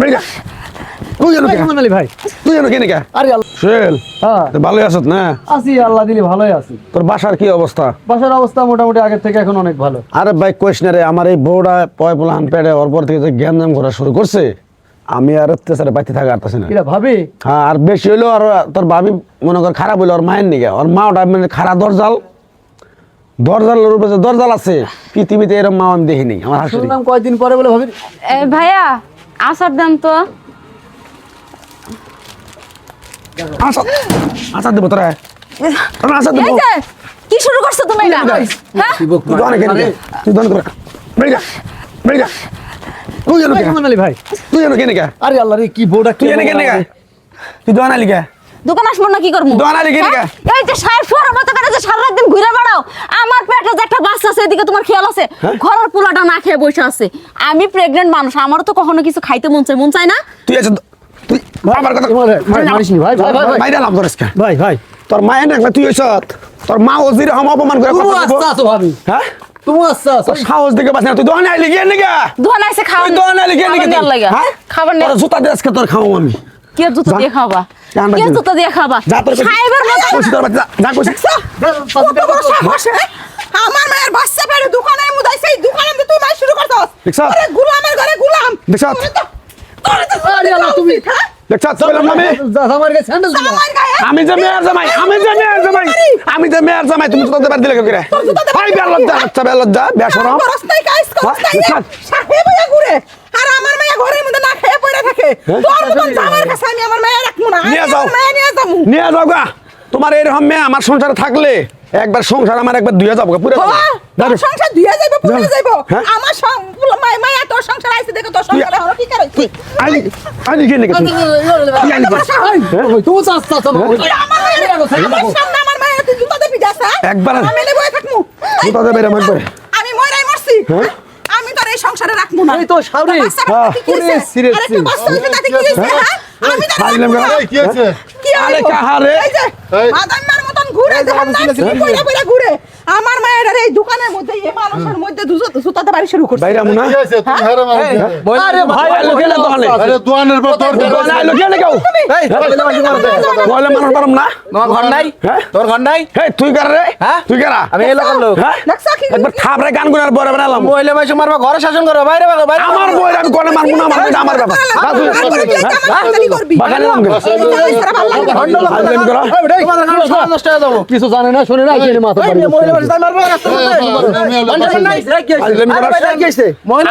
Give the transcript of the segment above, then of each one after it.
বেরিয়ে তুই জানো কে? মনালি ভাই। তুই জানো কেন কে আরে সোহেল হ্যাঁ। ভালোই আছত না? আছি আল্লাহ দিলি ভালোই আছি। তোর বাসার কি অবস্থা? বাসার অবস্থা মোটামুটি আগের থেকে এখন অনেক ভালো। আরে ভাই কোয়েশ রে আমার এই বউটা পয় পোলাহান পেটে ওর পর থেকে যে জ্ঞান জাম করা শুরু করছে আমি আর অত্যাচারে বাইতে থাকা পারতেছি না। ভাবি? হ্যাঁ আর বেশি হইল আর তোর ভাবি মনে কর খারাপ হইল ওর মায়ের নিকে ওর মা ওটা মানে খারাপ দরজাল। দরজাল রূপে যে দরজাল আছে পৃথিবীতে এরকম মা আমি দেখিনি আমার হাসি কয়েকদিন পরে বলে ভাবি ভাইয়া আসার দেন তো। আসা আসা দেবো তোরা। তোরা দেবো। কি শুরু করছ তুমি এটা? হ্যাঁ? তুই দোকানে কেন গে? তুই দোকানে করে বেরিয়ে বেরিয়ে তুই জানো কে? মনালি ভাই। তুই জানো কেন কে? আরে আল্লাহ রে কি বউটা তুই জানো কেন কে? তুই দোকানে আলি কে? দোকান আসব না কি করব? দোকান আলি কেন হ্যাঁ? এই যে সাহেব শোয়ার মতো করে যে সারা দিন ঘুরে বেড়াও আমার পেটে যে একটা বাচ্চা আছে এদিকে তোমার খেয়াল আছে? হ্যাঁ? ঘরের পোলাটা না খেয়ে বসে আছে। আমি প্রেগনেন্ট মানুষ আমারও তো কখনো কিছু খাইতে মন চায় মন চায় না? তুই আছে তুই বাবার কথা ভাই, মারিস নি, ভাই, ভাই, ভাই, ভাই। লাভ ধরিস কে? ভাই ভাই। তোর মায়ের না তুই হইছ তোর মা ওজির হম অপমান করে কথা। আস্তে আছো ভাবি। হ্যাঁ? তুমি আছো। সাহস দেখে পাস তুই দোকানে আইলি গিয়ে নাকি দোকান আইসে খাওয়া তুই দোকানে আইলি গিয়ে নাকি খাবার হ্যাঁ? খাবার নেওয়ার জুতা দিয়ে আজকে তোর খাও আমি। কে জুতো দিয়ে খাবা কান্না কে দিয়ে খাবা যা তোর সাহেবের মতো কইছি তোর যা কইছি আমার মায়ের বাচ্চা পেড়ে দোকানে মুদাই সেই দোকানে মধ্যে তুই মাই শুরু করছস দেখছ? আরে ঘরে গুলাম। দেখছ? তোরে তো- তোরে তো আরে আল্লাহ, তুমি- হ্যাঁ? আমি। যে মেয়ের জামাই আমি যে মেয়ের জামাই আমি যে মেয়ের জামাই তুমি দেবার দিলে করে? ভাই লজ্জা আচ্ছা লজ্জা বেসরম হ্যাঁ, আর আমার মেয়ে ঘরের মধ্যে না খেয়ে পড়ে থাকে। তোর মতন জামার কাছে আমি আমার মেয়ে রাখব না। আমি নিয়ে যাও। আমার মেয়ে নিয়ে যাব। নিয়ে যাও গা। তোমার এরকম মেয়ে আমার সংসারে থাকলে একবার সংসার আমার একবার দুয়ে যাব পুরো যাব। বাবা, সংসার ধুয়ে যাইবো যাও। যাইবো হ্যাঁ? আমার সংসার আইছে দেখো তোর সংসারে হলো কি কে নাকি তুই? আমার সামনে আমার জুতা দিয়ে হ্যাঁ? একবার- আমি থাকমু। জুতা দিয়ে আমি মইরাই মরছি হ্যাঁ? আমি তোর এই সংসারে না তো হ্যাঁ। কি সিরিয়াস, আরে একটা হইছে, তাতে কি হইছে, হ্যাঁ? আমি তোর ছাড়লাম রাখব কেন? না। কি হয়েছে আরে কাহারে? এই যে, এই। বাদামের ঘুরে, পইড়া ঘুরে। আমার মায়ের এই দোকানের মধ্যে এই মানুষের মধ্যে জুতাতে বাড়ি শুরু করছে বাইরে আমু না কি হয়েছে তুমি হারে মারো আরে ভাই না দোকানে আরে দোয়ানের পর তোর দোকানে আইলো কে নাকি এই বলে মানুষ পারম না তোমার ঘর নাই হ্যাঁ? তোর ঘর নাই তুই কার রে হ্যাঁ? তুই কারা আমি এলাকার লোক হ্যাঁ দেখছ কি একবার থাপড়ে গান আর বড় বানালাম মহিলা মাইসে মারবা ঘরে শাসন করো বাইরে বাইরে বাইরে আমার বই আমি কোনে মারবো না আমার এটা আমার ব্যাপার হ্যাঁ? করবি বাগানে নাম ভালো লাগে ঘরে নষ্ট হয়ে যাব কিছু জানে না শুনে না এখানে মাথা পাড়ি মহিলা মাইসে তাই মারবা রাস্তা এই, এই, আমি হলো বাসায় আইলেম করো।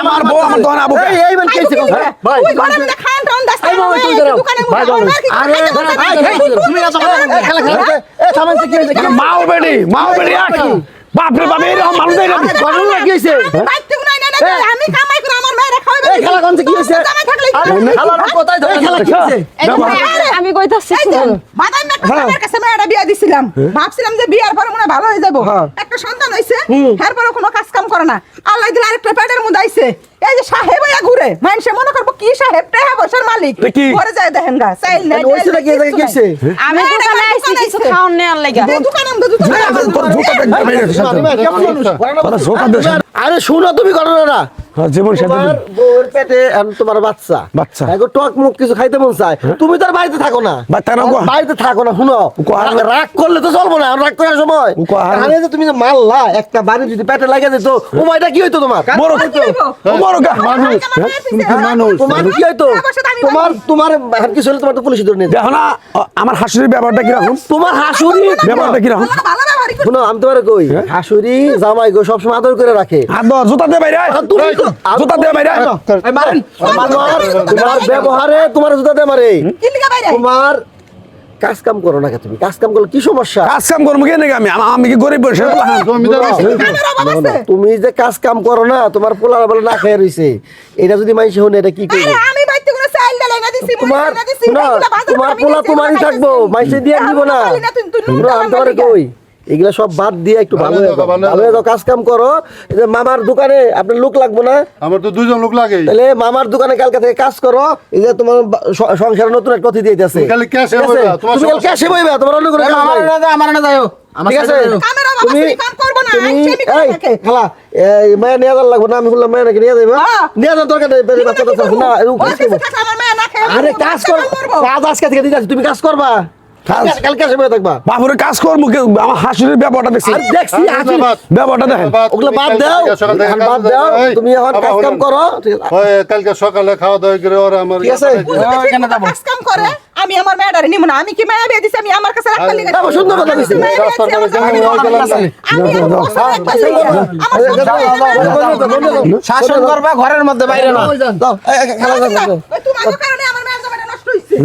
আমার বউ আমার দোকানে আবু এই মানে কেছে হ্যাঁ? ভাই ওই ঘরে মধ্যে খান টান দাস এই মামা, তুই দাঁড়াও। দোকানে ভাই, মধ্যে আমার দাঁড়াও। কি আরে, খাইতে মন দাঁড়াও, চায়? এই, এই, তুমি এত কথা খেলা, খেলা, খেলা। এ, থামেন, কি হয়েছে? মাও বেডি মাও বেডি বাপরে বাপ এরকম মানুষ ঘটনা না আমি কামাই করে আমার মায়ের খাওয়াবে এই খেলা কোনছে কি আরে খেলার কোথায় ধরে খেলা কি আমি কইতাছি বাদাম একটা কাছে মেয়েটা বিয়া দিছিলাম। ভাবছিলাম যে বিয়ার পরে মনে হয় ভালো হয়ে যাব। একটা সন্তান হইছে এরপরে কোনো কাজ কাম করে না। আল্লাহ দিলে আরেকটা পেটের মধ্যে আইছে। এই যে সাহেব ঘুরে মানুষে মনে করব কি সাহেব টেহা বসার মালিক। ঘরে যায় দেখেন গা চাইল না ওইছে নাকি এটা কি আমি দোকানে আইছি কিছু আর লাগা দোকানে আরে শুনো তুমি ঘটনাটা। তোমার বউর পেটে তোমার বাচ্চা। বাচ্চা। এখন টক মুখ কিছু খাইতে মন চায়। তুমি তো বাড়িতে থাকো না। বাড়িতে থাকো না শুনো। রাগ করলে তো চলবো না রাগ করার সময়। আরে যে তুমি যে মারলা একটা বাড়ি যদি পেটে লাগে যেত ও মাইটা কি হইতো তোমার? বড় কি বড় গা মানুষ। মানুষ? তোমার কি হইতো? তোমার তোমার আর কিছু হলে তোমার তো পুলিশ ধরে নিয়ে দেখো না আমার হাসুরির ব্যাপারটা কীরকম? তোমার হাসুরি ব্যাপারটা ব্যবহার করতে শুনো আমি তোমার কই হাসুরি জামাই গো সবসময় আদর করে রাখে। ধর জুতা দে বাইরে তুমি জুতা দে বাইরে মারেন। তোমার তোমার ব্যবহারে তোমার জুতা দে মারে। তোমার কাজ কাম করো না তুমি? কাজ কাম করলে কি সমস্যা? কাজ কাম করব কে নাকি আমি? আমি কি গরিব বসে অভাব আছে। তুমি যে কাজ কাম করো না তোমার পোলা বলে না খেয়ে রইছে। এটা যদি মানুষ শুনে এটা কি করবে? কোনো তোমার পোলা তোমারই থাকব মাইসে দিয়ে দিব না। আমি তোমার কই? এগুলা সব বাদ দিয়ে একটু ভালো ভালো যাও যাও, যাও। কাজ কাম করো। এই যে মামার দোকানে আপনার লোক লাগবো না? আমার তো দুইজন লোক লাগে তাহলে মামার দোকানে কালকে থেকে কাজ করো। এই যে তোমার সংসারে নতুন একটা খালি cash এ বইবা, তুমি খালি ক্যাশে বইবা তোমার অন্য নাই। আমার না যাও আমার ঠিক আছে? তুমি না, তুমি আমি করে এই থাকে। খালা এই মায়া নিয়ে যাওয়ার লাগবে না আমি বললাম মায়া নাকি নিয়ে যাবে হ্যাঁ। নিয়ে যাওয়ার দরকার নেই বেরে বাচ্চা টাচ্চা না কাজ কিছু করব। থাকলে আমার মেয়ে না আরে কাজ কর কাজ আজকে থেকে দিতে তুমি কাজ করবা? কালকে- কালকে থাকবা বাপুরে কাজ করব কে- আমার হাসির ব্যাপারটা দেখছি আর দেখছি আর বাদ। ব্যাপারটা দেখেন ওগুলো বাদ দাও বাদ তুমি এখন কাজ কাম করো কালকে সকালে খাওয়া দাওয়া করে ওরা আমার ঠিক আছে। ইয়ে ও যদি ঠিক মতো কাজ কাম করে, আমি আমার মেয়েটারে নিবো না। আমি কি মেয়ে বিয়ে দিছি, আমি আমার কাছে রাখতে লিগে বাবা, সুন্দর কথা দিছি, হয়ে। আমি আচ্ছা, শাসন করবা ঘরের মধ্যে বাইরে না যাও, এই, এই, খেলা যাও, যাও। তোমার কারণে আমার মেয়ের জামাইটা নষ্ট হইছে